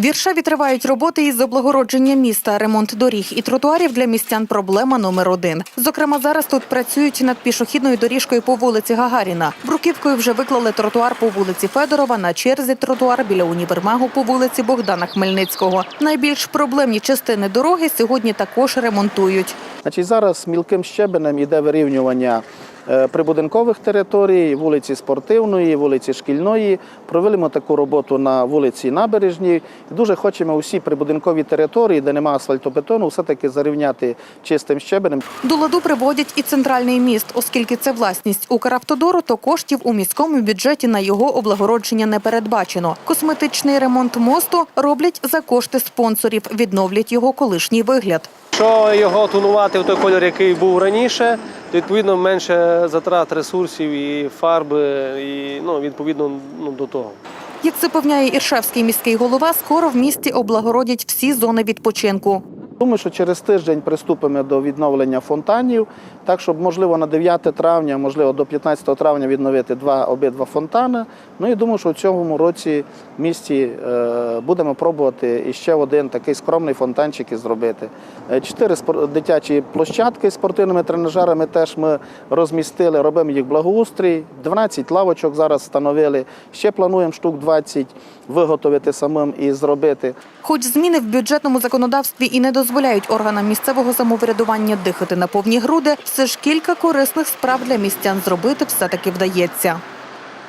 В Віршаві тривають роботи із облагородження міста. Ремонт доріг і тротуарів для містян проблема номер один. Зокрема, зараз тут працюють над пішохідною доріжкою по вулиці Гагаріна. Бруківкою вже виклали тротуар по вулиці Федорова, на черзі тротуар біля універмагу по вулиці Богдана Хмельницького. Найбільш проблемні частини дороги сьогодні також ремонтують. Значить, зараз мілким щебенем йде вирівнювання прибудинкових територій, вулиці Спортивної, вулиці Шкільної. Провели ми таку роботу на вулиці Набережній. Дуже хочемо усі прибудинкові території, де немає асфальтобетону, все-таки зарівняти чистим щебенем. До ладу приводять і центральний міст, оскільки це власність Укравтодору, то коштів у міському бюджеті на його облагородження не передбачено. Косметичний ремонт мосту роблять за кошти спонсорів, відновлять його колишній вигляд. Якщо його тонувати в той кольор, який був раніше, то відповідно менше затрат ресурсів і фарби, і ну, відповідно ну, до того. Як запевняє Іршавський міський голова, скоро в місті облагородять всі зони відпочинку. Думаю, що через тиждень приступимо до відновлення фонтанів, так щоб, можливо, на 9 травня, можливо, до 15 травня відновити два обидва фонтани. Ну і думаю, що в цьому році в місті е, будемо пробувати іще один такий скромний фонтанчик і зробити. Е, Чотири дитячі площадки з спортивними тренажерами теж ми розмістили, робимо їх благоустрій. 12 лавочок зараз встановили. Ще плануємо штук 20 виготовити самим і зробити. Хоч зміни в бюджетному законодавстві і не дозволяють органам місцевого самоврядування дихати на повні груди, все ж кілька корисних справ для містян зробити все-таки вдається.